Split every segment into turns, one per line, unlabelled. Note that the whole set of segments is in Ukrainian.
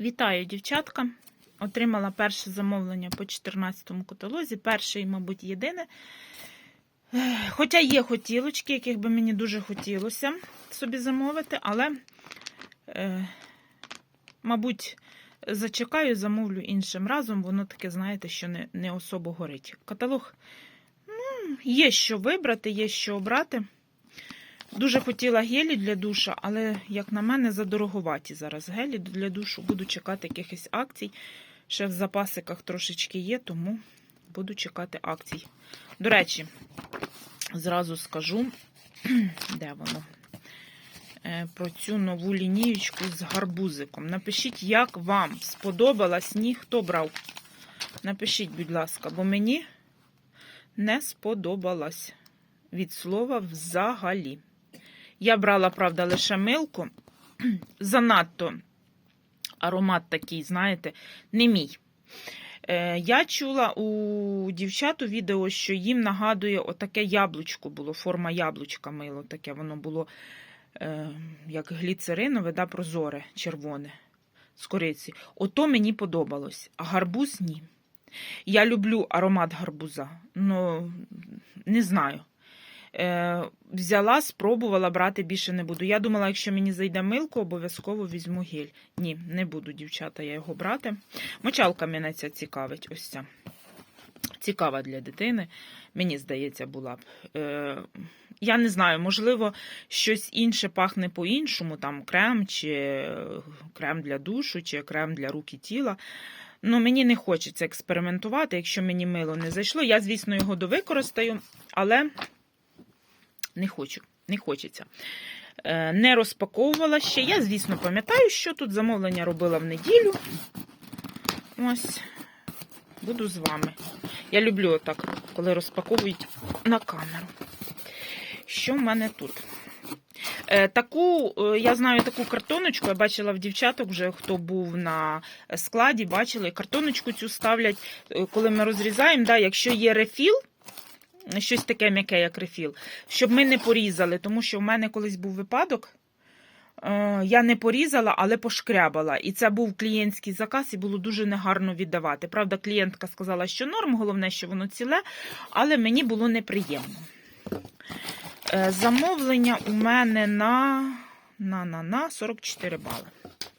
Вітаю, дівчатка. Отримала перше замовлення по 14-му каталозі. Перший, мабуть, єдине. Хоча є хотілочки, яких би мені дуже хотілося собі замовити, але, е, мабуть, зачекаю, замовлю іншим разом. Воно таке, знаєте, що не, не особо горить. Каталог ну, є що вибрати, є що обрати. Дуже хотіла гелі для душа, але, як на мене, задороговаті зараз гелі для душу. Буду чекати якихось акцій. Ще в запасиках трошечки є, тому буду чекати акцій. До речі, зразу скажу, де воно? Е, Про цю нову лінієчку з гарбузиком. Напишіть, як вам сподобалась, ні, хто брав. Напишіть, будь ласка, бо мені не сподобалась від слова взагалі. Я брала, правда, лише милку. Занадто аромат такий, знаєте, не мій. Е, я чула у дівчат у відео, що їм нагадує отаке яблучко було, форма яблучка мило таке, воно було е, як гліцеринове, да, прозоре, червоне з кориці. Ото мені подобалось, а гарбуз ні. Я люблю аромат гарбуза, ну не знаю. Е, взяла, спробувала, брати більше не буду. Я думала, якщо мені зайде милко, обов'язково візьму гель. Ні, не буду, дівчата, я його брати. Мочалка мене ця цікавить. Ось ця. Цікава для дитини, мені здається, була б. Е, я не знаю, можливо, щось інше пахне по-іншому, там крем, чи е, крем для душу, чи крем для рук і тіла. Ну, мені не хочеться експериментувати, якщо мені мило не зайшло. Я, звісно, його довикористаю, але не хочу, не хочеться. Е, Не розпаковувала ще. Я, звісно, пам'ятаю, що тут замовлення робила в неділю. Ось, буду з вами. Я люблю отак, коли розпаковують на камеру. Що в мене тут? Е, Таку, е, я знаю таку картоночку, я бачила в дівчаток вже, хто був на складі, бачили, картоночку цю ставлять, коли ми розрізаємо, да, якщо є рефіл, щось таке м'яке, як рефіл, щоб ми не порізали, тому що в мене колись був випадок. е, Я не порізала, але пошкрябала. І це був клієнтський заказ, і було дуже негарно віддавати. Правда, клієнтка сказала, що норм, головне, що воно ціле, але мені було неприємно. Е, Замовлення у мене на, на, на, на 44 бали.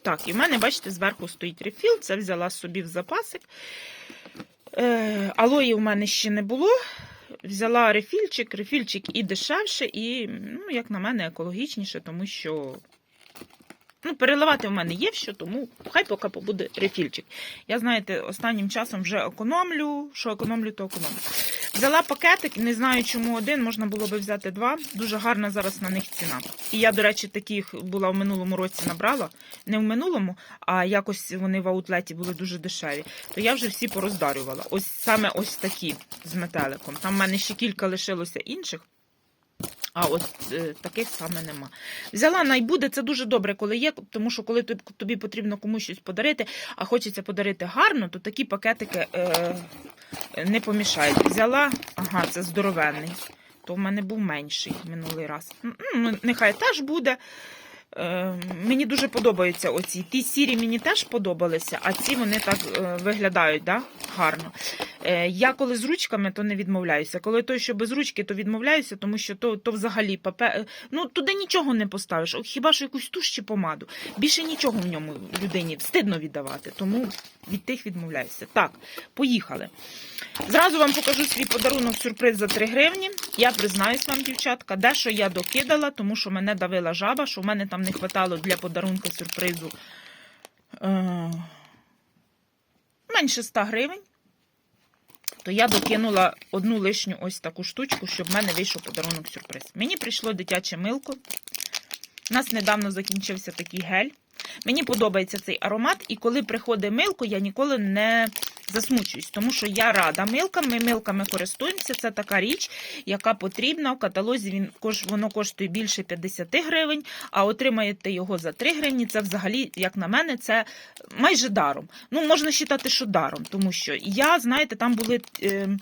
Так, і в мене, бачите, зверху стоїть рефіл, це взяла собі в запасик. Е, алої у мене ще не було. Взяла рефільчик, рефільчик і дешевше, і, ну, як на мене, екологічніше, тому що ну, переливати в мене є що, тому хай поки побуде рефільчик. Я, знаєте, останнім часом вже економлю, що економлю, то економлю. Взяла пакетик, не знаю, чому один, можна було би взяти два. Дуже гарна зараз на них ціна. І я, до речі, таких була в минулому році набрала. Не в минулому, а якось вони в аутлеті були дуже дешеві. То я вже всі пороздарювала. Ось саме ось такі з метеликом. Там в мене ще кілька лишилося інших. А от е, таких саме нема. Взяла найбуде, це дуже добре, коли є, тому що коли тобі, потрібно комусь щось подарити, а хочеться подарити гарно, то такі пакетики е, не помішають. Взяла, ага, це здоровенний. То в мене був менший минулий раз. Ну, нехай теж буде. Е, мені дуже подобаються оці. Ті сірі мені теж подобалися, а ці вони так е, виглядають да? гарно. Е, я коли з ручками, то не відмовляюся. Коли той, що без ручки, то відмовляюся, тому що то, то взагалі папе... ну, туди нічого не поставиш, хіба що якусь туш чи помаду. Більше нічого в ньому людині встидно віддавати, тому від тих відмовляюся. Так, поїхали. Зразу вам покажу свій подарунок сюрприз за 3 гривні. Я признаюсь вам, дівчатка, дещо я докидала, тому що мене давила жаба, що в мене там не хватало для подарунка сюрпризу е... менше 100 гривень. То я докинула одну лишню ось таку штучку, щоб в мене вийшов подарунок сюрприз. Мені прийшло дитяче милко. У нас недавно закінчився такий гель. Мені подобається цей аромат, і коли приходить милко, я ніколи не засмучуюсь, тому що я рада милкам, ми милками користуємося. Це така річ, яка потрібна. В каталозі він, воно коштує більше 50 гривень, а отримаєте його за 3 гривні. Це взагалі, як на мене, це майже даром. Ну, можна вважати, що даром, тому що я, знаєте, там були. Е,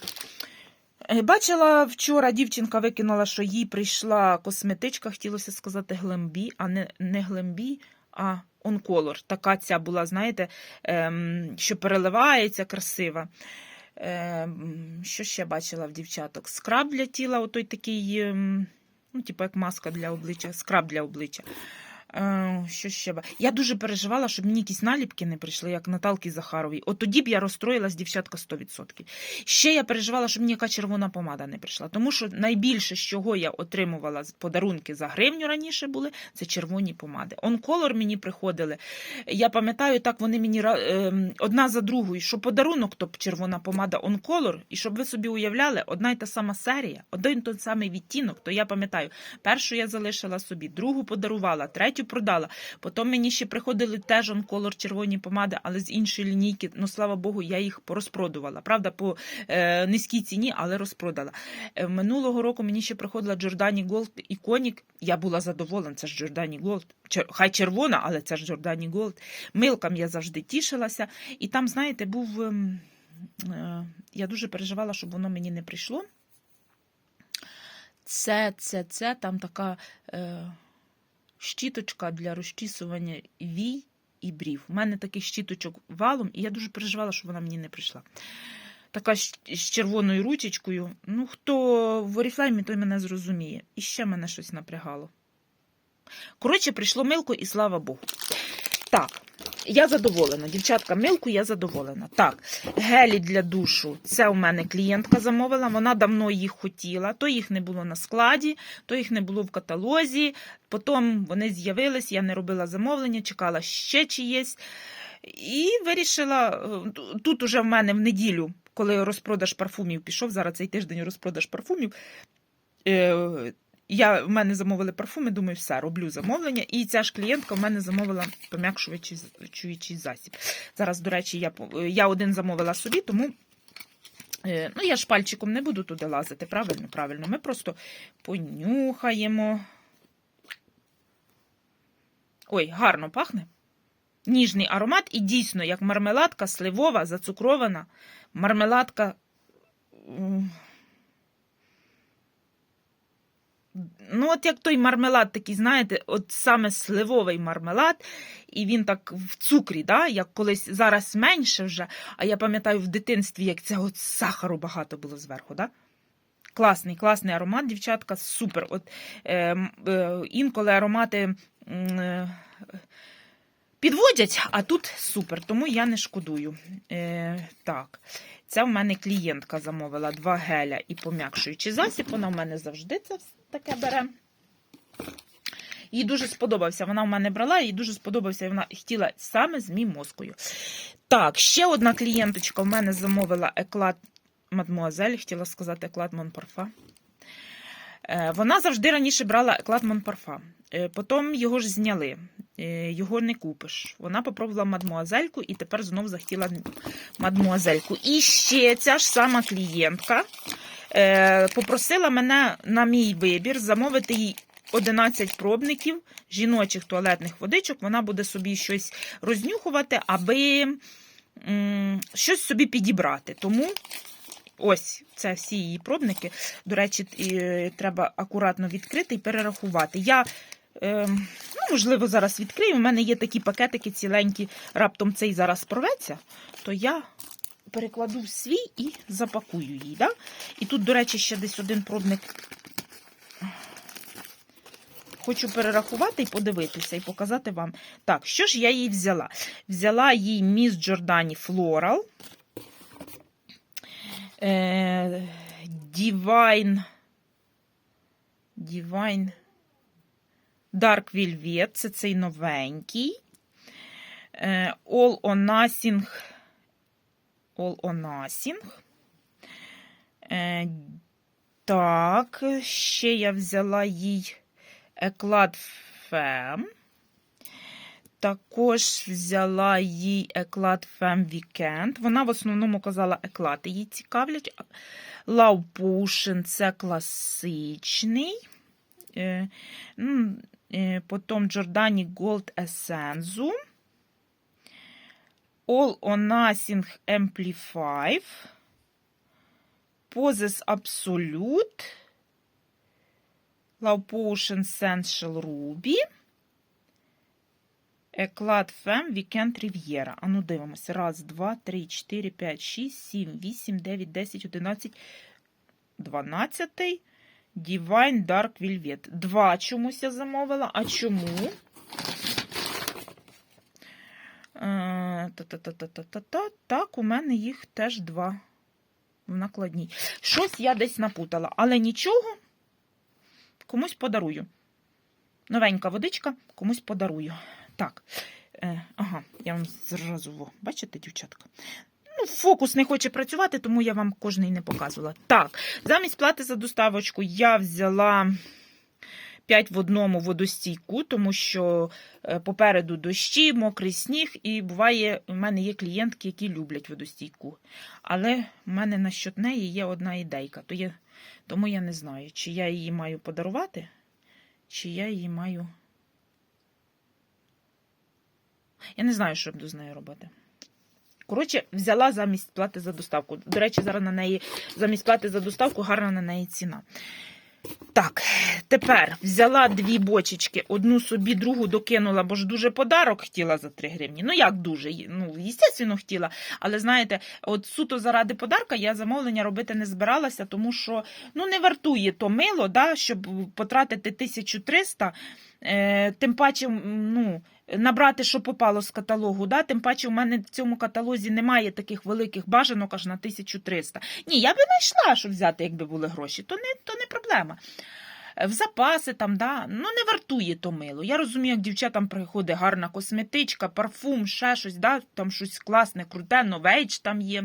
Е, Бачила вчора дівчинка викинула, що їй прийшла косметичка, хотілося сказати глембі, а не, не глембі, а Color. Така ця була, знаєте, ем, що переливається, красива. Ем, що ще бачила в дівчаток? Скраб для тіла, отой такий, ем, ну, типу як маска для обличчя, скраб для обличчя. Е, Що ще? Я дуже переживала, щоб мені якісь наліпки не прийшли, як Наталки Захаровій. От тоді б я розстроїлась, дівчатка, 100%. Ще я переживала, щоб мені яка червона помада не прийшла. Тому що найбільше, з чого я отримувала подарунки за гривню раніше були, це червоні помади. On-Color мені приходили. Я пам'ятаю, так вони мені ем, одна за другою, що подарунок, то червона помада On-Color, і щоб ви собі уявляли, одна й та сама серія, один той самий відтінок, то я пам'ятаю, першу я залишила собі, другу подарувала, третю продала. Потім мені ще приходили теж On-Color червоні помади, але з іншої лінійки. Ну, слава Богу, я їх порозпродувала. Правда, по е, низькій ціні, але розпродала. Е, минулого року мені ще приходила Giordani Gold Iconic. Я була задоволена, це ж Giordani Gold. Чер- Хай червона, але це ж Giordani Gold. Милкам я завжди тішилася. І там, знаєте, був. ем, е, Я дуже переживала, щоб воно мені не прийшло. Це, це, це, там така е, щіточка для розчісування вій і брів. У мене таких щіточок валом, і я дуже переживала, що вона мені не прийшла. Така з червоною ручечкою. Ну, хто в Оріфлеймі, той мене зрозуміє. І ще мене щось напрягало. Коротше, прийшло милко, і слава Богу. Так, я задоволена. Дівчатка, милку я задоволена. Так, гелі для душу. Це у мене клієнтка замовила. Вона давно їх хотіла. То їх не було на складі, то їх не було в каталозі. Потім вони з'явились, я не робила замовлення, чекала ще чиєсь. І вирішила, е, тут уже в мене в неділю, коли розпродаж парфумів пішов, зараз цей тиждень розпродаж парфумів. Я, в мене замовили парфуми, думаю, все, роблю замовлення. І ця ж клієнтка в мене замовила пом'якшуючий засіб. Зараз, до речі, я, я один замовила собі, тому е, ну, я ж пальчиком не буду туди лазити. Правильно, правильно. Ми просто понюхаємо. Ой, гарно пахне. Ніжний аромат, і дійсно, як мармеладка сливова, зацукрована. Мармеладка. Ну, от як той мармелад такий, знаєте, от саме сливовий мармелад, і він так в цукрі, да? як колись зараз менше вже, а я пам'ятаю в дитинстві, як це от сахару багато було зверху. Да? Класний, класний аромат, дівчатка, супер. От, е, е, інколи аромати е, підводять, а тут супер, тому я не шкодую. Е, так, це в мене клієнтка замовила два геля і пом'якшуючий засіб. Вона в мене завжди це таке бере. Їй дуже сподобався. Вона в мене брала, їй дуже сподобався, і вона хотіла саме з мій мозкою. Так, ще одна клієнточка в мене замовила еклад Мадмуазель, хотіла сказати еклад Монпарфа. Е, Вона завжди раніше брала еклад Монпарфа. Е, Потім його ж зняли. Е, Його не купиш. Вона попробувала мадмуазельку і тепер знов захотіла мадмуазельку. І ще ця ж сама клієнтка попросила мене на мій вибір замовити їй 11 пробників жіночих туалетних водичок. Вона буде собі щось рознюхувати, аби щось собі підібрати. Тому ось це всі її пробники. До речі, і, треба акуратно відкрити і перерахувати. Я Е, ну, можливо, зараз відкрию. У мене є такі пакетики ціленькі, раптом цей зараз порветься, то я перекладу в свій і запакую її. Да? І тут, до речі, ще десь один пробник. Хочу перерахувати і подивитися, і показати вам. Так, що ж я їй взяла? Взяла їй Міс Джордані Флорал. Е, Divine. Divine. Dark Velvet, це цей новенький. Е, All or Nothing. All or Nothing. Е, Так, ще я взяла їй Еклад Femme. Також взяла їй Еклад Femme Weekend. Вона в основному казала еклад її цікавлять. Love Potion це класичний. Е, е, Потім Giordani Gold Essence. All or Nothing Amplify. Poses Absolute. Love Potion Essential Ruby. Еклад Фем Вікенд Рів'єра. А ну дивимося. Раз, два, три, чотири, п'ять, шість, сім, вісім, дев'ять, десять, одинадцять, дванадцятий. Divine Dark Velvet. Два чомусь я замовила. А чому? Е, Та-та-та-та-та-та. Так, у мене їх теж два в накладній. Щось я десь напутала, але нічого. Комусь подарую. Новенька водичка, комусь подарую. Так. Е, ага, я вам зразу. Бачите, дівчатка? Ну, фокус не хоче працювати, тому я вам кожний не показувала. Так, замість плати за доставочку я взяла 5 в одному водостійку, тому що е, попереду дощі, мокрий сніг, і буває, у мене є клієнтки, які люблять водостійку. Але в мене насчет неї є одна ідейка. То є, тому я не знаю, чи я її маю подарувати, чи я її маю. Я не знаю, що буду з нею робити. Коротше, взяла замість плати за доставку. До речі, зараз на неї замість плати за доставку гарна на неї ціна. Так, тепер взяла дві бочечки, одну собі, другу докинула, бо ж дуже подарок хотіла за 3 гривні. Ну, як дуже? Ну, звісно, хотіла. Але знаєте, от суто заради подарка я замовлення робити не збиралася, тому що ну, не вартує то мило, да, щоб потратити 1300, е, тим паче, ну. Набрати, що попало з каталогу, да? тим паче у мене в цьому каталозі немає таких великих бажанок аж на 1300. Ні, я би знайшла, що взяти, якби були гроші, то не, то не проблема. Е, В запаси там, да, ну не вартує то мило. Я розумію, як дівчатам приходить гарна косметичка, парфум, ще щось, да, там щось класне, круте, новейч там є.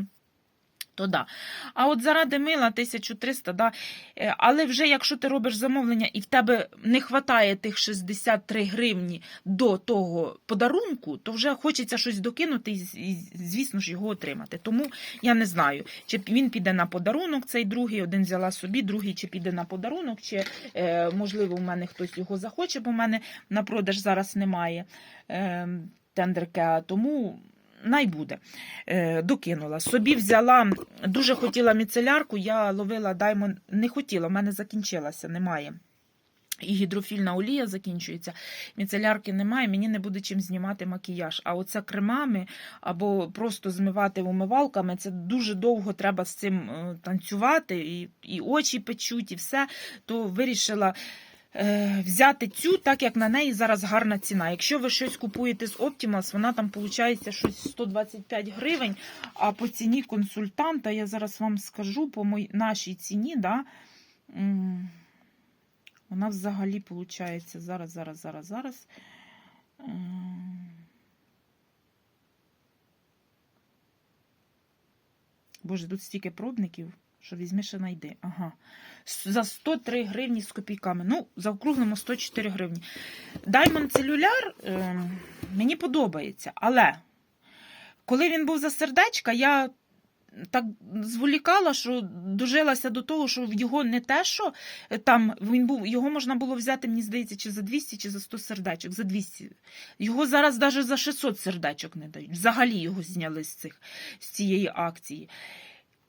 То да. А от заради мила 1300, да. Е, але вже якщо ти робиш замовлення і в тебе не вистачає тих 63 гривні до того подарунку, то вже хочеться щось докинути і, звісно ж, його отримати. Тому я не знаю, чи він піде на подарунок, цей другий, один взяла собі, другий чи піде на подарунок, чи е, можливо у мене хтось його захоче, бо в мене на продаж зараз немає е, тендерка. Тому. Най буде. Е, докинула. Собі взяла, дуже хотіла міцелярку, я ловила даймон, не хотіла, в мене закінчилася, немає. І гідрофільна олія закінчується, міцелярки немає, мені не буде чим знімати макіяж. А оце кремами або просто змивати умивалками, це дуже довго треба з цим е, танцювати, і, і очі печуть, і все. То вирішила взяти цю, так як на неї зараз гарна ціна. Якщо ви щось купуєте з Optimals, вона там виходить щось 125 гривень, а по ціні консультанта, я зараз вам скажу, по нашій ціні, да, вона взагалі виходить зараз, зараз, зараз, зараз. Боже, тут стільки пробників, що візьми ще найди. Ага. За 103 гривні з копійками. Ну, заокруглимо 104 гривні. Diamond Cellular е, мені подобається, але коли він був за сердечка, я так зволікала, що дожилася до того, що його не те, що е, там він був, його можна було взяти, мені здається, чи за 200, чи за 100 сердечок. За 200. Його зараз навіть за 600 сердечок не дають. Взагалі його зняли з цих з цієї акції.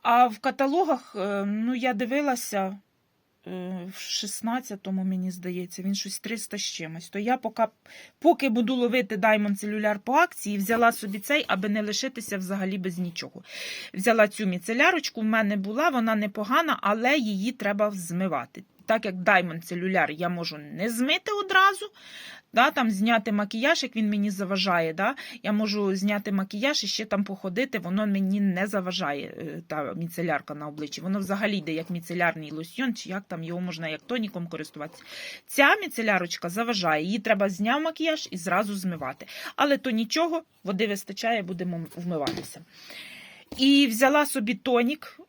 А в каталогах, е, ну, я дивилася е, в 16-му, мені здається, він щось 300 з чимось. То я поки, поки буду ловити Diamond целюляр по акції, взяла собі цей, аби не лишитися взагалі без нічого. Взяла цю міцелярочку, в мене була, вона непогана, але її треба змивати. Так як Diamond Cellular я можу не змити одразу, да, там зняти макіяж, як він мені заважає. Да, я можу зняти макіяж і ще там походити, воно мені не заважає, е, та міцелярка на обличчі. Воно взагалі йде як міцелярний лосьйон, чи як там його можна як тоніком користуватися. Ця міцелярочка заважає, її треба зняв макіяж і зразу змивати. Але то нічого, води вистачає, будемо вмиватися. І взяла собі тонік.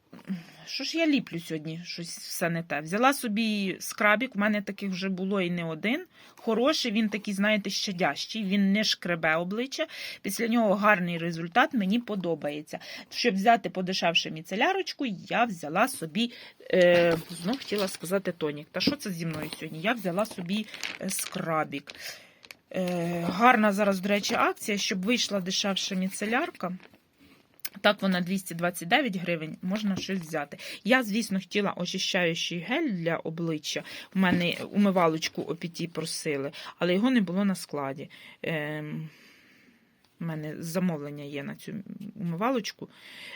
Що ж я ліплю сьогодні? Щось все не те. Взяла собі скрабік, у мене таких вже було і не один. Хороший, він такий, знаєте, щадящий, він не шкребе обличчя. Після нього гарний результат, мені подобається. Щоб взяти подешевше міцелярочку, я взяла собі, е, знов хотіла сказати тонік. Та що це зі мною сьогодні? Я взяла собі е, скрабік. Е, гарна зараз, до речі, акція, щоб вийшла дешевша міцелярка. Так, вона 229 гривень, можна щось взяти. Я, звісно, хотіла очищаючий гель для обличчя. У мене умивалочку опіті просили, але його не було на складі. Ем... У мене замовлення є на цю умивалочку.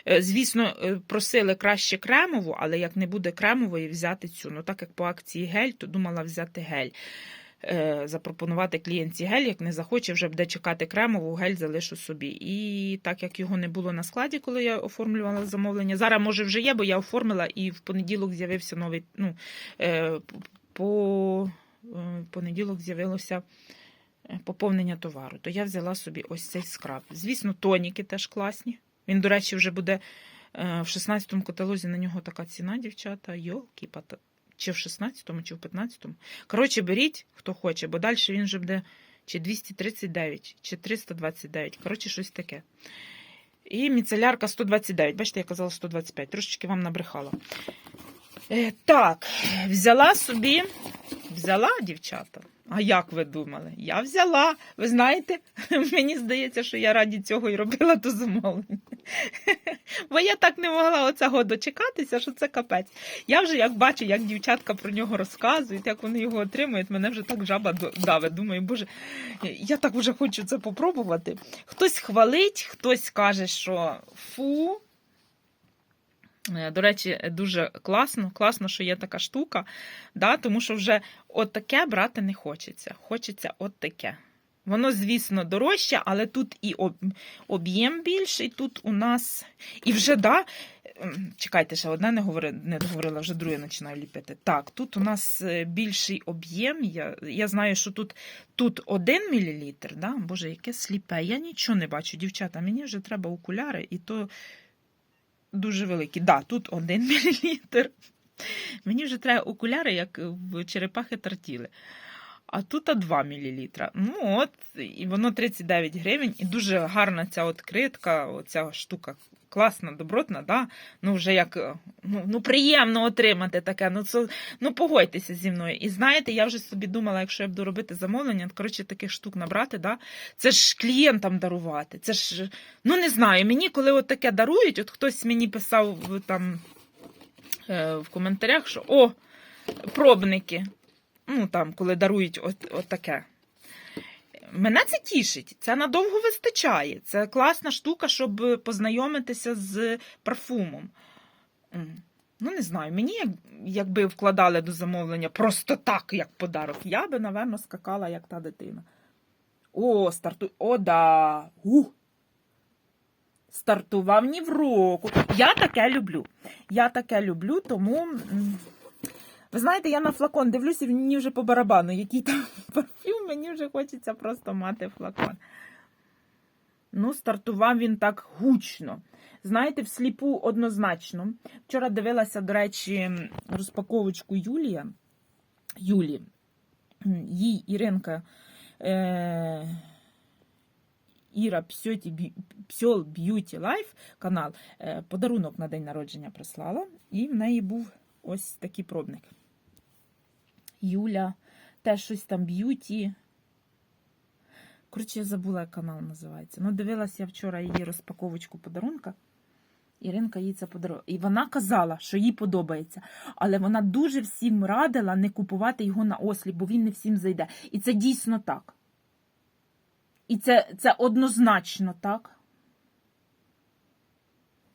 Е, Звісно, е, просили краще кремову, але як не буде кремової, взяти цю. Ну, так як по акції гель, то думала взяти гель. Е, Запропонувати клієнтці гель, як не захоче, вже буде чекати кремову, гель залишу собі. І так як його не було на складі, коли я оформлювала замовлення. Зараз, може, вже є, бо я оформила, і в понеділок з'явився новий. Ну, е, по е, понеділок з'явилося поповнення товару. То я взяла собі ось цей скраб. Звісно, тоніки теж класні. Він, до речі, вже буде в 16-му каталозі на нього така ціна, дівчата. Йолки пата. Чи в 16-му, чи в 15-му. Коротше, беріть, хто хоче, бо далі він вже буде чи 239, чи 329. Коротше, щось таке. І міцелярка 129. Бачите, я казала 125. Трошечки вам набрехала. Е, так, взяла собі. Взяла, дівчата. А як ви думали? Я взяла. Ви знаєте, мені здається, що я раді цього і робила то замовлення. Бо я так не могла оцього дочекатися, що це капець. Я вже як бачу, як дівчатка про нього розказують, як вони його отримують, мене вже так жаба даве. Думаю, боже, я так вже хочу це попробувати. Хтось хвалить, хтось каже, що фу. Е, До речі, дуже класно, класно, що є така штука, да, тому що вже от таке брати не хочеться. Хочеться от таке. Воно, звісно, дорожче, але тут і об'єм більший, тут у нас. І вже, да, ем, чекайте, ще одне не, говори, не договорила, вже друге починаю ліпити. Так, тут у нас е, більший об'єм. Я, я знаю, що тут, тут 1 мл, да? Боже, яке сліпе. Я нічого не бачу, дівчата. Мені вже треба окуляри, і то дуже великі. Да, тут 1 мл. Мені вже треба окуляри, як в черепахи тартіли. А тут 2 мл. Ну от, і воно 39 гривень, і дуже гарна ця откритка, оця штука класна, добротна, да? ну вже як е, ну, ну приємно отримати таке. Ну, це, ну погодьтеся зі мною. І знаєте, я вже собі думала, якщо я буду робити замовлення, коротше, таких штук набрати, да? це ж клієнтам дарувати. Це ж, ну не знаю, мені коли от таке дарують, от хтось мені писав там е, в коментарях, що о, пробники. Ну, там, коли дарують от, от таке. Мене це тішить, це надовго вистачає. Це класна штука, щоб познайомитися з парфумом. Ну, не знаю, мені, як- якби вкладали до замовлення просто так, як подарок, я би, напевно, скакала, як та дитина. О, стартуй. О, да. Ух. Стартував ні в року. Я таке люблю. Я таке люблю, тому. Ви знаєте, я на флакон дивлюся, мені вже по барабану, який там парфюм, мені вже хочеться просто мати флакон. Ну, стартував він так гучно. Знаєте, всліпу однозначно. Вчора дивилася, до речі, розпаковочку Юлія. Юлі. Їй Іринка. Е... Іра Псьол Б'юті Лайф канал е, подарунок на день народження прислала, і в неї був ось такий пробник. Юля, теж щось там б'юті. Коротше, я забула, як канал називається. Ну, дивилася я вчора її розпаковочку подарунка. Іринка їй це подарувала. І вона казала, що їй подобається. Але вона дуже всім радила не купувати його на осліп, бо він не всім зайде. І це дійсно так. І це, це однозначно так.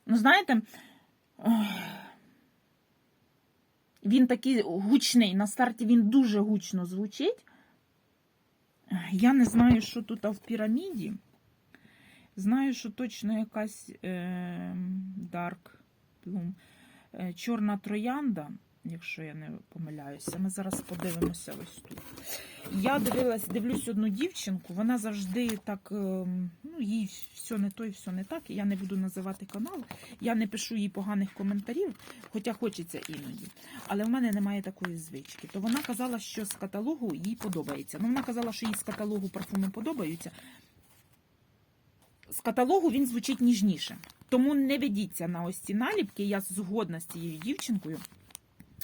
Ну, знаєте, ох, він такий гучний. На старті він дуже гучно звучить. Я не знаю, що тут в піраміді. Знаю, що точно якась е, Dark Bloom. Е, чорна троянда, якщо я не помиляюся. Ми зараз подивимося ось тут. Я дивилась, дивлюсь одну дівчинку, вона завжди так, ем, ну, їй все не то і все не так. Я не буду називати канал, я не пишу їй поганих коментарів, хоча хочеться іноді. Але в мене немає такої звички. То вона казала, що з каталогу їй подобається. Ну, вона казала, що їй з каталогу парфуми подобаються. З каталогу він звучить ніжніше. Тому не ведіться на ось ці наліпки. Я згодна з цією дівчинкою.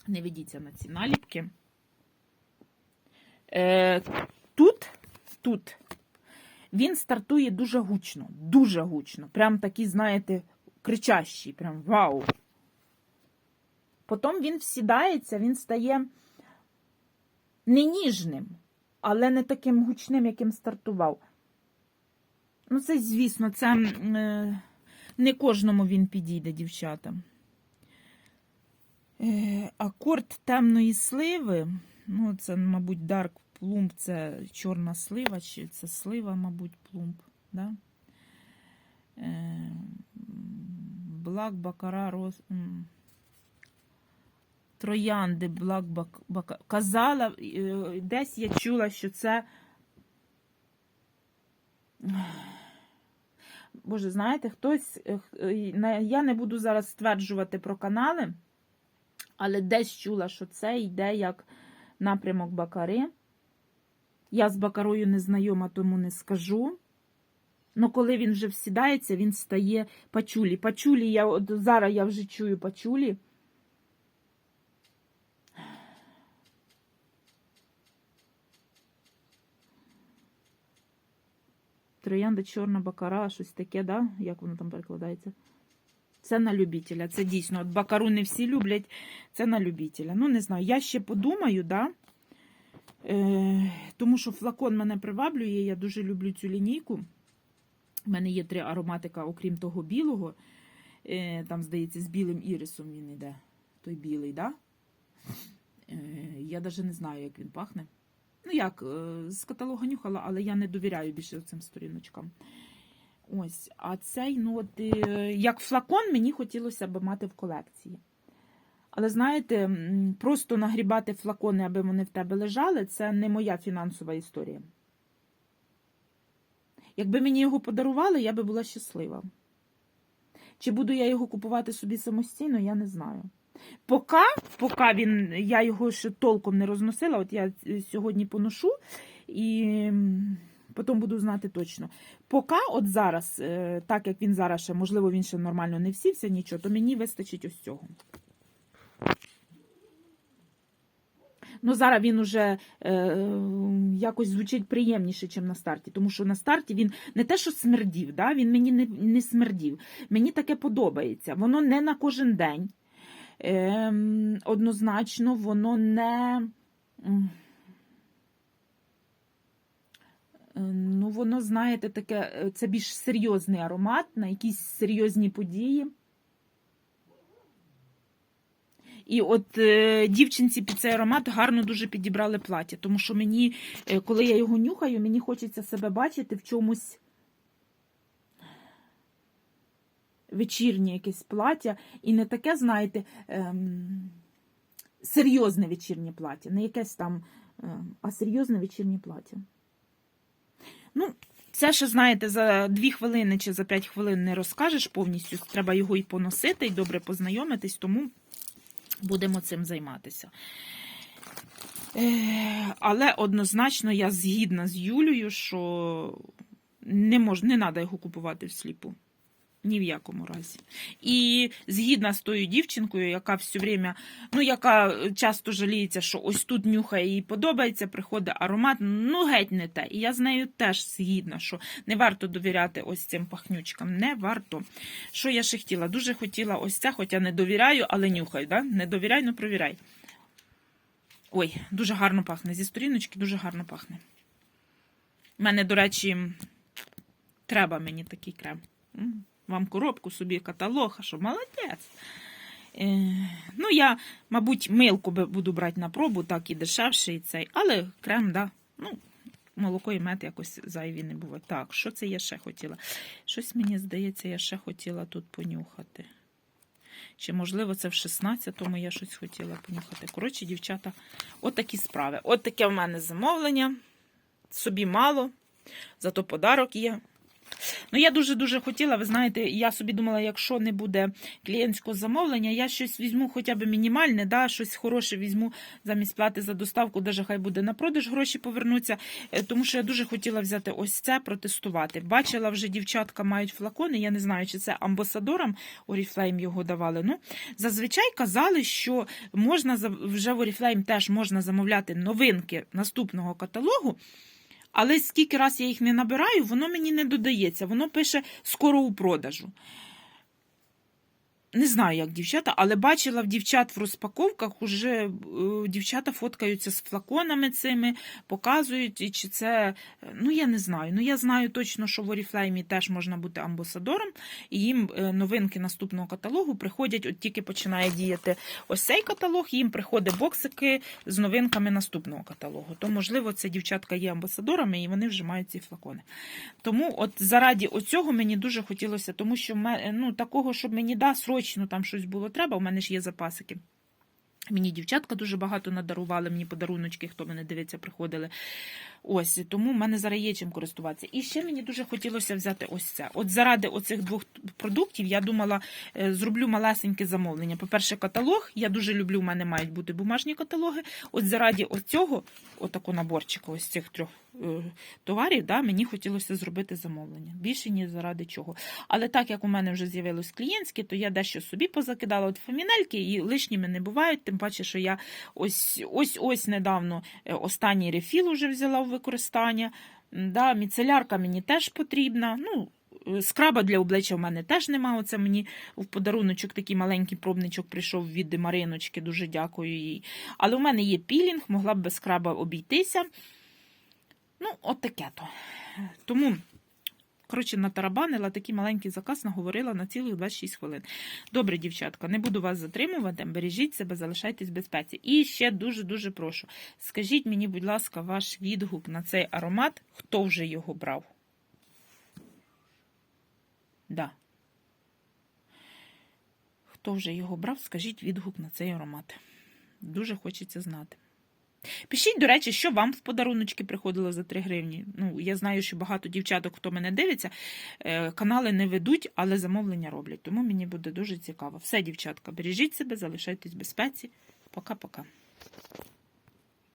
Не ведіться на ці наліпки. Е, тут, тут він стартує дуже гучно, дуже гучно. Прям такий, знаєте, кричащий, прям вау. Потім він всідається, він стає не ніжним, але не таким гучним, яким стартував. Ну, це, звісно, це е, не кожному він підійде, дівчата. Е, акорд темної сливи. Ну, це, мабуть, Dark Plump, це чорна слива, чи це слива, мабуть, плумп. Да? Е, Black Бакара роз... Троянди Black Бак... Бака... Казала, е, десь я чула, що це. Боже, знаєте, хтось. е, е, Я не буду зараз стверджувати про канали, але десь чула, що це йде як напрямок Бакари. Я з Бакарою не знайома, тому не скажу. Ну, коли він вже всідається, він стає пачулі. Пачулі, я от зараз я вже чую пачулі. Троянда чорна бакара, щось таке, да? Як воно там перекладається? Це на любителя. Це дійсно. От бакару всі люблять, це на любителя. Ну, не знаю, я ще подумаю, да? Е, тому що флакон мене приваблює, я дуже люблю цю лінійку. У мене є три ароматика, окрім того білого. Е, там, здається, з білим ірисом він йде. Той білий, да? Е, я навіть не знаю, як він пахне. Ну, як, е, з каталога нюхала, але я не довіряю більше цим сторіночкам. Ось, а цей, ну, от, е, як флакон, мені хотілося б мати в колекції. Але знаєте, просто нагрібати флакони, аби вони в тебе лежали, це не моя фінансова історія. Якби мені його подарували, я би була щаслива. Чи буду я його купувати собі самостійно, я не знаю. Поки, поки він, я його ще толком не розносила, от я е, сьогодні поношу і потім буду знати точно. Поки от зараз, е, так як він зараз ще, можливо, він ще нормально не всівся, нічого, то мені вистачить ось цього. Ну, зараз він уже е, якось звучить приємніше, ніж на старті. Тому що на старті він не те, що смердів, да? він мені не, не смердів. Мені таке подобається. Воно не на кожен день. Е, однозначно, воно не. м, е, Ну, воно, знаєте, таке, е, це більш серйозний аромат на якісь серйозні події. І от е, дівчинці під цей аромат гарно дуже підібрали плаття, тому що мені, е, коли я його нюхаю, мені хочеться себе бачити в чомусь вечірнє якесь плаття. І не таке, знаєте, ем, серйозне вечірнє плаття, не якесь там, ем, а серйозне вечірнє плаття. Ну, це ще, знаєте, за дві хвилини чи за п'ять хвилин не розкажеш повністю. Треба його і поносити, і добре познайомитись, тому будемо цим займатися. Е, Але однозначно я згідна з Юлею, що не мож, не треба його купувати всліпу. Ні в якому разі. І згідна з тою дівчинкою, яка все время, ну, яка часто жаліється, що ось тут нюхає їй подобається, приходить аромат, ну геть не те. І я з нею теж згідна, що не варто довіряти ось цим пахнючкам. Не варто. Що я ще хотіла? Дуже хотіла ось це, хоча не довіряю, але нюхаю. Да? Не довіряй, ну провіряй. Ой, дуже гарно пахне. Зі сторіночки дуже гарно пахне. У мене, до речі, треба мені такий крем. Вам коробку собі каталог, а що молодець. Е, ну, я, мабуть, милку буду брати на пробу, так і дешевший цей, але крем, да. Ну, молоко і мед якось зайві не буває. Так, що це я ще хотіла? Щось мені здається, я ще хотіла тут понюхати. Чи, можливо, це в 16-му я щось хотіла понюхати. Коротше, дівчата, от справи. От таке в мене замовлення. Собі мало, зато подарок є. Ну, я дуже-дуже хотіла, ви знаєте, я собі думала, якщо не буде клієнтського замовлення, я щось візьму хоча б мінімальне, да, щось хороше візьму замість плати за доставку, даже хай буде на продаж, гроші повернуться. Е, Тому що я дуже хотіла взяти ось це, протестувати. Бачила вже дівчатка мають флакони, я не знаю, чи це амбасадорам Oriflame його давали. Ну, зазвичай казали, що можна вже в Oriflame теж можна замовляти новинки наступного каталогу. Але скільки раз я їх не набираю, воно мені не додається. Воно пише скоро у продажу. Не знаю, як дівчата, але бачила в дівчат в розпаковках уже е, дівчата фоткаються з флаконами цими, показують, і чи це. е, Ну, я не знаю. Ну, я знаю точно, що в Oriflame теж можна бути амбасадором, і їм е, новинки наступного каталогу приходять, от тільки починає діяти ось цей каталог, їм приходять боксики з новинками наступного каталогу. То, можливо, це дівчатка є амбасадорами, і вони вже мають ці флакони. Тому от заради оцього мені дуже хотілося, тому що ну, такого, щоб мені да, срочно там щось було треба, у мене ж є запасики. Мені дівчатка дуже багато надарували, мені подаруночки, хто мене дивиться, приходили. Ось, тому в мене зараз є чим користуватися. І ще мені дуже хотілося взяти ось це. От заради оцих двох продуктів я думала, е, зроблю малесеньке замовлення. По-перше, каталог. Я дуже люблю, у мене мають бути бумажні каталоги. От заради оцього, отаку наборчика, ось цих трьох е, товарів, да, мені хотілося зробити замовлення. Більше ні заради чого. Але так як у мене вже з'явилось клієнтські, то я дещо собі позакидала от фамінельки і лишніми не бувають. Тим паче, що я ось ось ось недавно е, останній рефіл уже взяла в використання. Да, міцелярка мені теж потрібна. Ну, е, скраба для обличчя в мене теж нема. Оце мені в подаруночок такий маленький пробничок прийшов від Мариночки. Дуже дякую їй. Але в мене є пілінг, могла б без скраба обійтися. Ну, от таке то. Тому. Коротше, натарабанила такий маленький заказ, наговорила на цілих 26 хвилин. Добре, дівчатка, не буду вас затримувати. Бережіть себе, залишайтесь в безпеці. І ще дуже-дуже прошу. Скажіть мені, будь ласка, ваш відгук на цей аромат, хто вже його брав? Да. Хто вже його брав, скажіть відгук на цей аромат. Дуже хочеться знати. Пишіть, до речі, що вам в подаруночки приходило за 3 гривні. Ну, я знаю, що багато дівчаток, хто мене дивиться, е, канали не ведуть, але замовлення роблять. Тому мені буде дуже цікаво. Все, дівчатка, бережіть себе, залишайтесь в безпеці. Пока-пока.